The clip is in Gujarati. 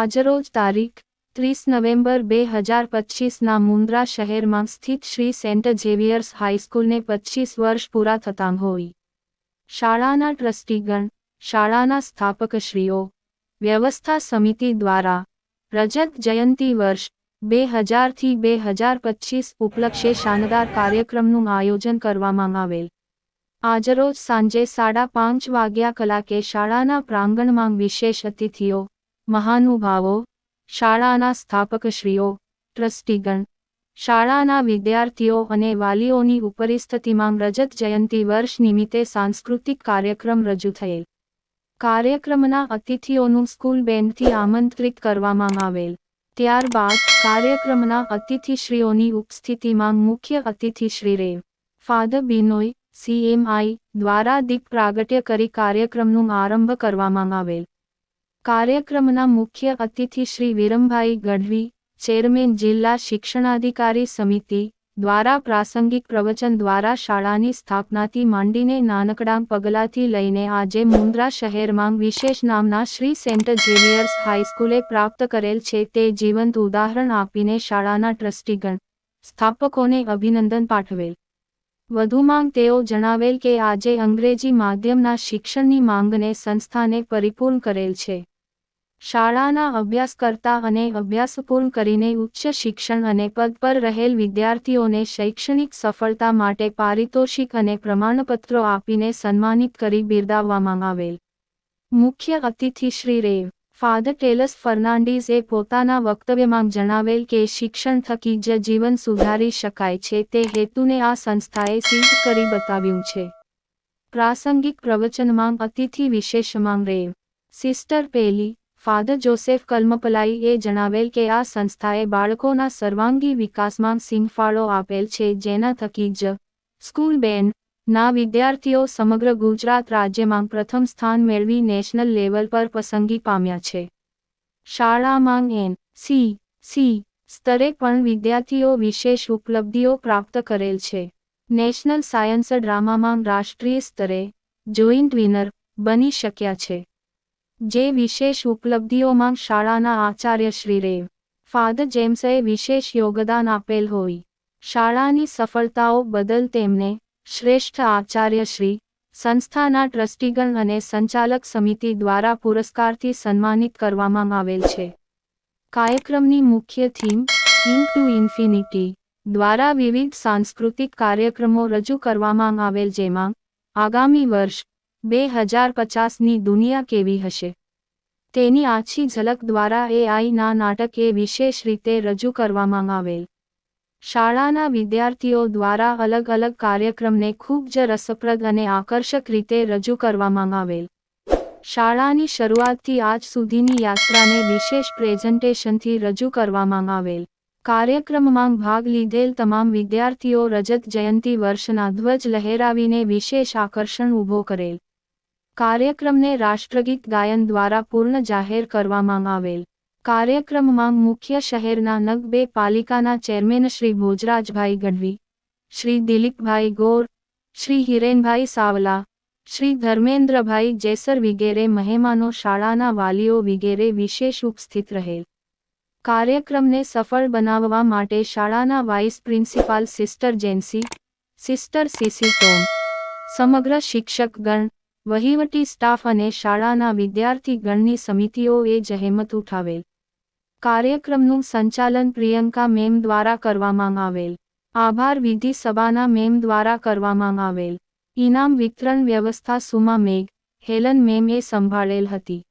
આજરોજ તારીખ ત્રીસ નવેમ્બર બે હજાર પચીસના મુન્દ્રા શહેરમાં સ્થિત શ્રી સેન્ટ ઝેવિયર્સ હાઈસ્કૂલને પચીસ વર્ષ પૂરા થતાં હોય. શાળાના ટ્રસ્ટીગણ, શાળાના સ્થાપકશ્રીઓ, વ્યવસ્થા સમિતિ દ્વારા રજત જયંતી વર્ષ બે હજારથી બે હજાર પચીસ ઉપલક્ષે શાનદાર કાર્યક્રમનું આયોજન કરવામાં આવેલ. આજરોજ સાંજે સાડા પાંચ વાગ્યા કલાકે શાળાના પ્રાંગણમાં વિશેષ અતિથિઓ મહાનુભાવો, શાળાના સ્થાપકશ્રીઓ, ટ્રસ્ટીગણ, શાળાના વિદ્યાર્થીઓ અને વાલીઓની ઉપરિસ્થિતિમાં રજત જયંતી વર્ષ નિમિત્તે સાંસ્કૃતિક કાર્યક્રમ રજૂ થયેલ. કાર્યક્રમના અતિથિઓનું સ્કૂલ બેન્ડથી આમંત્રિત કરવામાં આવેલ. ત્યારબાદ કાર્યક્રમના અતિથિશ્રીઓની ઉપસ્થિતિમાં મુખ્ય અતિથિ Shri Rev. Father Binoy CMI દ્વારા દીપ પ્રાગટ્ય કરી કાર્યક્રમનું આરંભ કરવામાં આવેલ. કાર્યક્રમના મુખ્ય અતિથિ શ્રી વિરમભાઈ ગઢવી, ચેરમેન જિલ્લા શિક્ષણાધિકારી સમિતિ દ્વારા પ્રાસંગિક પ્રવચન દ્વારા શાળાની સ્થાપનાથી માંડીને નાનકડા પગલાથી લઈને આજે મુન્દ્રા શહેરમાં વિશેષ નામના શ્રી સેન્ટ ઝેવિયર્સ હાઈસ્કૂલે પ્રાપ્ત કરેલ છે તે જીવંત ઉદાહરણ આપીને શાળાના ટ્રસ્ટીગણ સ્થાપકોને અભિનંદન પાઠવેલ. વધુમાં તેઓ જણાવેલ કે આજે અંગ્રેજી માધ્યમના શિક્ષણની માંગને સંસ્થાને પરિપૂર્ણ કરેલ છે. શાળાના અભ્યાસ કરતા અને અભ્યાસ પૂર્ણ કરીને ઉચ્ચ શિક્ષણ અને પદ પર રહેલ વિદ્યાર્થીઓને શૈક્ષણિક સફળતા માટે પારિતોષિક અને પ્રમાણપત્રો આપીને સન્માનિત કરી બિરદાવવામાં આવેલ. મુખ્ય અતિથિ શ્રી રેવ ફાધર ટેલસ ફર્નાન્ડીઝે પોતાના વક્તવ્યમાં જણાવેલ કે શિક્ષણ થકી જ જીવન સુધારી શકાય છે, તે હેતુને આ સંસ્થાએ સિદ્ધ કરી બતાવ્યું છે. પ્રાસંગિક પ્રવચનમાં અતિથિ વિશેષમાં Rev sister Peli, father Joseph કલમપલાઈએ જણાવેલ કે આ સંસ્થાએ બાળકોના સર્વાંગી વિકાસમાં સિંફાળો આપેલ છે, જેના થકી જ સ્કૂલ બેન્ડ ના વિદ્યાર્થીઓ સમગ્ર ગુજરાત રાજ્યમાં પ્રથમ સ્થાન મેળવી નેશનલ લેવલ પર પસંદગી પામ્યા છે. શાળામાં એન, સી સી સ્તરે પણ વિદ્યાર્થીઓ વિશેષ ઉપલબ્ધિઓ પ્રાપ્ત કરેલ છે. નેશનલ સાયન્સ ડ્રામામાં રાષ્ટ્રીય સ્તરે જોઈન્ટ વિનર બની શક્યા છે. જે વિશેષ ઉપલબ્ધિઓમાં શાળાના આચાર્ય શ્રી રેવ ફાધર જેમ્સએ વિશેષ યોગદાન આપેલ હોય. શાળાની સફળતાઓ બદલ તેમને શ્રેષ્ઠ આચાર્ય શ્રી સંસ્થાના ટ્રસ્ટીગણ અને સંચાલક સમિતિ દ્વારા પુરસ્કારથી સન્માનિત કરવામાં આવેલ છે. કાર્યક્રમની મુખ્ય થીમ ઇન ટુ ઇન્ફિનિટી દ્વારા વિવિધ સાંસ્કૃતિક કાર્યક્રમો રજૂ કરવામાં આવેલ જેમાં આગામી વર્ષ બે હજાર પચાસની દુનિયા કેવી હશે? તેની આછી ઝલક દ્વારા એઆઈના નાટક વિશેષ રીતે રજૂ કરવામાં આવેલ શાળાના વિદ્યાર્થીઓ દ્વારા અલગ અલગ કાર્યક્રમને ખૂબ જ રસપ્રદ અને આકર્ષક રીતે રજૂ કરવામાં આવેલ. શાળાની શરૂઆતથી આજ સુધીની યાત્રાને વિશેષ પ્રેઝન્ટેશનથી રજૂ કરવામાં આવેલ. કાર્યક્રમમાં ભાગ લીધેલ તમામ વિદ્યાર્થીઓ રજત જયંતી વર્ષના ધ્વજ લહેરાવીને વિશેષ આકર્ષણ ઊભો કરેલ. કાર્યક્રમને રાષ્ટ્રગીત ગાયન દ્વારા પૂર્ણ જાહેર કરવામાં આવેલ. કાર્યક્રમમાં મુખ્ય શહેરના નગ બે પાલિકાના ચેરમેન શ્રી ભોજરાજભાઈ ગઢવી, શ્રી દિલીપભાઈ ગોર, શ્રી હિરેનભાઈ સાવલા, શ્રી ધર્મેન્દ્રભાઈ જેસર વિગેરે મહેમાનો શાળાના વાલીઓ વિગેરે વિશેષ ઉપસ્થિત રહેલ. કાર્યક્રમને સફળ બનાવવા માટે શાળાના vice principal sister Jency, sister CC Tom, સમગ્ર શિક્ષકગણ, વહીવટી સ્ટાફ અને શાળાના વિદ્યાર્થીગણની સમિતિઓએ જહેમત ઉઠાવેલ. કાર્યક્રમનું સંચાલન પ્રિયંકા મેમ દ્વારા કરવામાં આવેલ. આભાર વિધિ સભાના મેમ દ્વારા કરવામાં આવેલ. ઇનામ વિતરણ વ્યવસ્થા સુમા મેઘ, હેલન મેમે સંભાળેલ હતી.